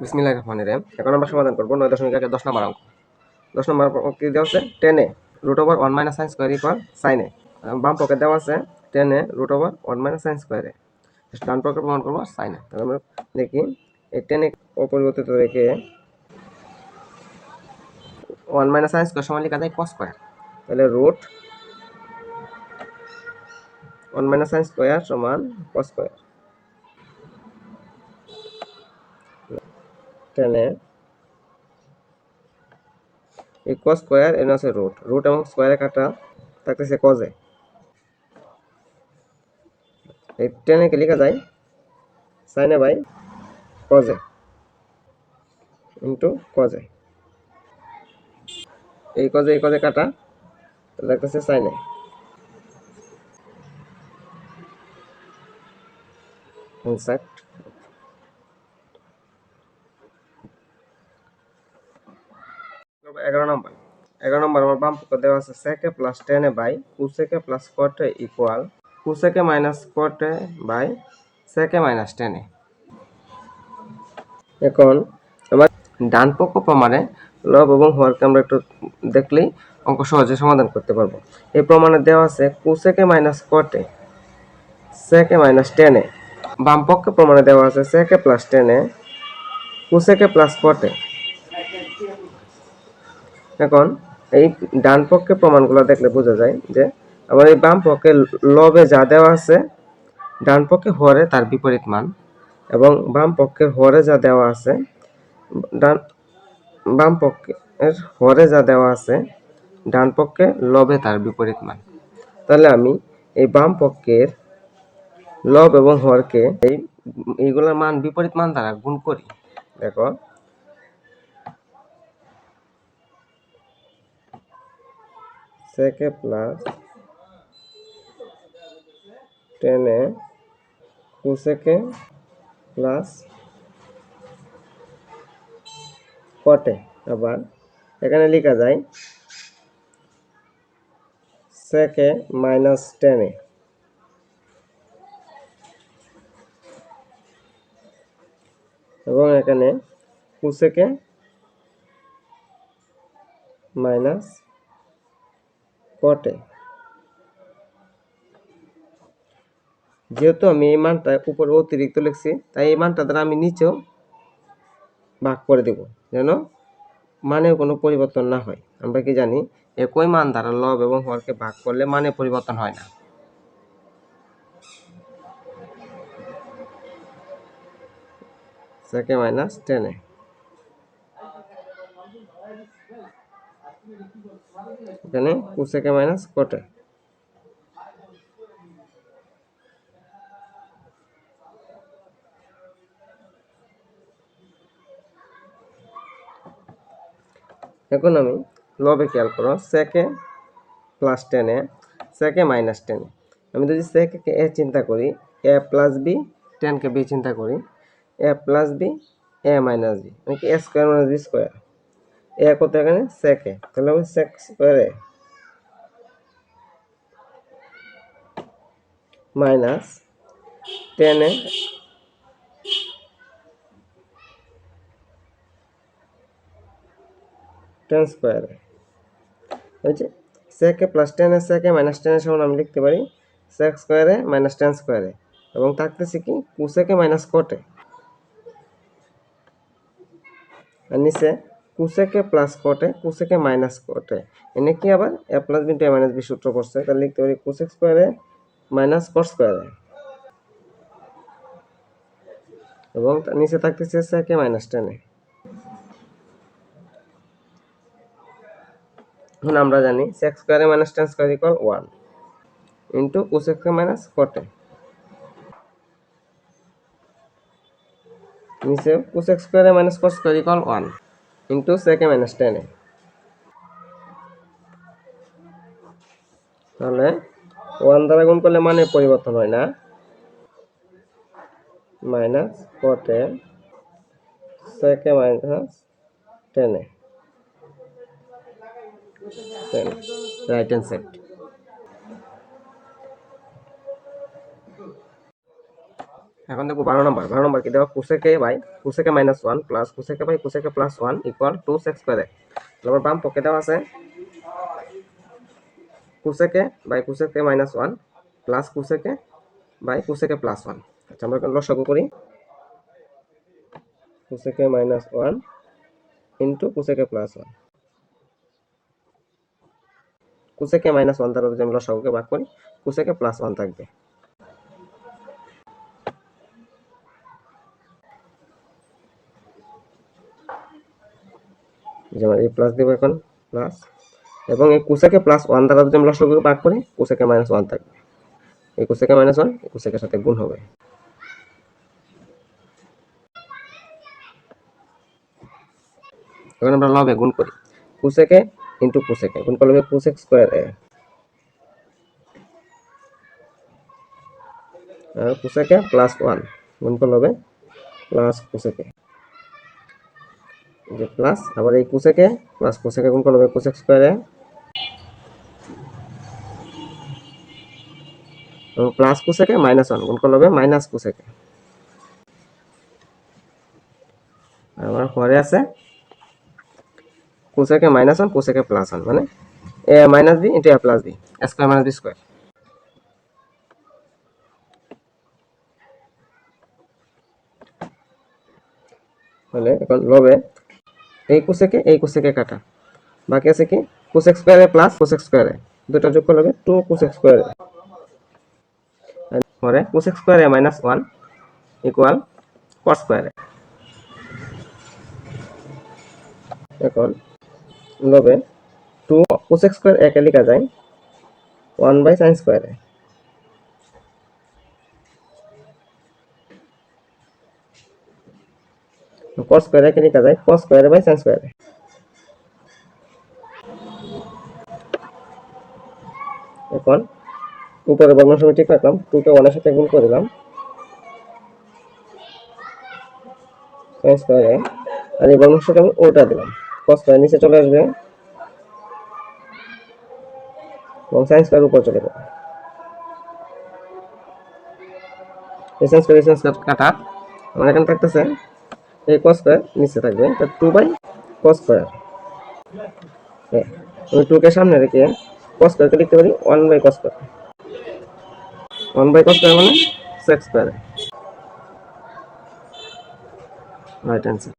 বিসমিল্লাহ রহমান রহিম। এখন আমরা সমাধান করব নয় দশমিক একের দশ নম্বর অঙ্ক। দশ নম্বর কি দেওয়া আছে? টেনে root over one minus sine square equal সাইনে বাম পকেট দেওয়া আছে টেনে root over one minus sine স্কোয়ারে ডান পকেট প্রমাণ করব সাইনে তাহলে আমরা দেখি, এই টেনে অপরিবর্তিত রেখে ওয়ান মাইনাস সাইন স্কোয়ার সমান লেখা যায় কস স্কোয়ার তাহলে root one minus sine square সমান কস স্কোয়ার টেনে এই কস স্কোয়ার এর আছে রুট রুট এবং স্কোয়ারে কাটা থাকতেছে কজে এই টেনে কে লেখা যায় সাইনে বাই কজে ইন্টু কজে এই কজে এই কজে কাটা লাগতেছে সাইনে ইনসার্ট এগারো নম্বর। এগারো নম্বর আমার বাম পক্ষ দেওয়া আছে সেকে প্লাস টেনে বাই কুসেকে প্লাস কটে ইকুয়াল কুসেকে মাইনাস কটে বাই সেকে মাইনাস টেনে এখন আমার ডান পক্ষ প্রমাণে লব এবং হরকে আমরা একটু দেখলেই অঙ্ক সহজে সমাধান করতে পারব। এই প্রমাণে দেওয়া আছে কুসেকে মাইনাস কটে সেকে মাইনাস টেনে বাম পক্ষে প্রমাণে দেওয়া আছে সেকে প্লাস টেনে কুসেকে প্লাস কটে এখন এই ডান পক্ষে প্রমাণগুলো দেখলে বোঝা যায় যে আবার এই বাম পক্ষে লবে যা দেওয়া আছে, ডান পক্ষে হরে তার বিপরীত মান এবং বাম পক্ষের হরে যা দেওয়া আছে, ডান, বাম পক্ষের হরে যা দেওয়া আছে, ডান পক্ষে লবে তার বিপরীত মান। তাহলে আমি এই বাম পক্ষের লব এবং হরকে এই, এইগুলোর মান, বিপরীত মান দ্বারা গুণ করি। দেখো সেকে প্লাস টেনে কুসেকে প্লাস কটে আবার এখানে লেখা যায় সেকে মাইনাস টেনে এবং এখানে কুসেকে মাইনাস কটে যেহেতু আমি এই মানটা উপরে অতিরিক্ত লিখছি, তাই এই মানটা দ্বারা আমি নিচেও ভাগ করে দেব, যেন মানে কোনো পরিবর্তন না হয়। আমরা কি জানি, একই মান দ্বারা লব এবং হরকে ভাগ করলে মানে পরিবর্তন হয় না। সেকে মাইনাস টেনে এখানে কুসেকে মাইনাস কটে। এখন আমি লবে খেয়াল করো, সেকে প্লাস টেনে সেকে মাইনাস টেনে আমি যদি সেকে এ চিন্তা করি, এ প্লাস বি টেনকে বি চিন্তা করি, A plus B A minus B মানে কি A square minus B square A কত এখানে? সেকে। তাহলে আমি সেক স্কোয়ারে মাইনাস টেনে টেন স্কোয়ারে হয়েছে সেকে প্লাস টেনের সেকে মাইনাস টেনের সমান আমি লিখতে পারি সেক স্কোয়ারে মাইনাস টেন স্কোয়ারে এবং থাকতেছে কি? কুসেকে মাইনাস কোটে আর নিচে কুসেকে প্লাস কোটে, কুসেকে মাইনাস কোটে। এনে কি আবার? A plus B two minus B সূত্র পড়ছে তাহলে লিখতে পারি কুসেক স্কোয়ারে মাইনাস কোট স্কোয়ারে এবং নিচে থাকতেছে সেকে মাইনাস টেনে এখন আমরা জানি সেক্স স্কোয়ারে minus tan square equal one into cosec minus কোটে নিচে কোসেক স্কোয়ারে minus cot square equal one into সেকে মাইনাস টেনে তাহলে ওয়ান দ্বারা গুণ করলে মানে পরিবর্তন হয় না। মাইনাস কটে সেকে মাইনাস টেনে টেন রাইট হ্যান্ড সাইড এখন দেখো বারো নম্বর বারো নম্বর কি? দেওয়া কুসেকে বাই, কুসেকে মাইনাস ওয়ান প্লাস কুসেকে by, কুসেকে plus one equal two sec স্কোয়ারে তারপর বাম পক্ষে দেওয়া আছে। কুসেকে বাই কুসেকে মাইনাস ওয়ান প্লাস কুসেকে বাই কুসেকে প্লাস ওয়ান আচ্ছা আমরা লসাগু করি। কুসেকে মাইনাস ওয়ান ইন্টু কুসেকে প্লাস ওয়ান কুসেকে মাইনাস ওয়ান দ্বারা যদি আমি লসাগুকে ভাগ করি, কুসেকে প্লাস ওয়ান থাকবে। যেমন এই প্লাস দিব এখন প্লাস এবং এই কুসেকে প্লাস ওয়ান দ্বারা যদি আমি লসাগুকে ভাগ করি কুসেকে মাইনাস ওয়ান থাকবে। এই কুসেকে মাইনাস ওয়ান কুসেকের সাথে গুণ হবে। এখন আমরা লবে গুণ করি। কুসেকে ইন্টু কুসেকে গুণ করলে কুসেক স্কোয়ার এ। আর কুসেকে প্লাস ওয়ান গুণ করলে প্লাস কুসেকে যে প্লাস আবার এই কুসেকে প্লাস কুসেকে গুণ করলে হবে কুসেক স্কোয়ারে এবং প্লাস কুসেকে মাইনাস ওয়ান গুণ করলে হবে মাইনাস কুসেকে আমার পরে আছে। কোসেকে মাইনাস ওয়ান কোসেকে প্লাস ওয়ান মানে A minus B into A plus B square minus B square তাহলে এখন লবে এই কোসেকে এই কোসেকে কাটা। বাকি আছে কি? কোসেক স্কোয়ারে প্লাস কোসেক স্কোয়ারে দুটো যোগ করলে হবে টু কোসেক স্কোয়ারে পরে কোসেক স্কোয়ারে মাইনাস ওয়ান ইকুয়াল কস স্কোয়ারে এখন লবে টু কোসেক স্কোয়ার একে লেখা যায় ওয়ান বাই সাইন স্কোয়ারে কস স্কোয়ার একে লেখা যায় কস স্কোয়ারে বাই সাইন স্কোয়ারে এখন উপরে বর্ণ সময় ঠিক রাখলাম টুকে ওয়ানের সাথে গুণ করে দিলাম। সাইন স্কোয়ারে আর এই বর্ণ সাথে আমি ওটা দিলাম। কস স্কোয়ার নিচে চলে আসবে। এবং সাইন স্কোয়ার উপর চলে যাবে। স্কোয়ার সাইন স্কোয়ার কাটা। আমার এখানে থাকতেছে এই কস স্কোয়ার নিচে থাকবে। তা টু বাই কস স্কোয়ার আমি টুকে সামনে রেখে কস স্কোয়ারকে লিখতে পারি one by cos square one by cos square মানে সেক্স স্কোয়ার রাইট অ্যান্সার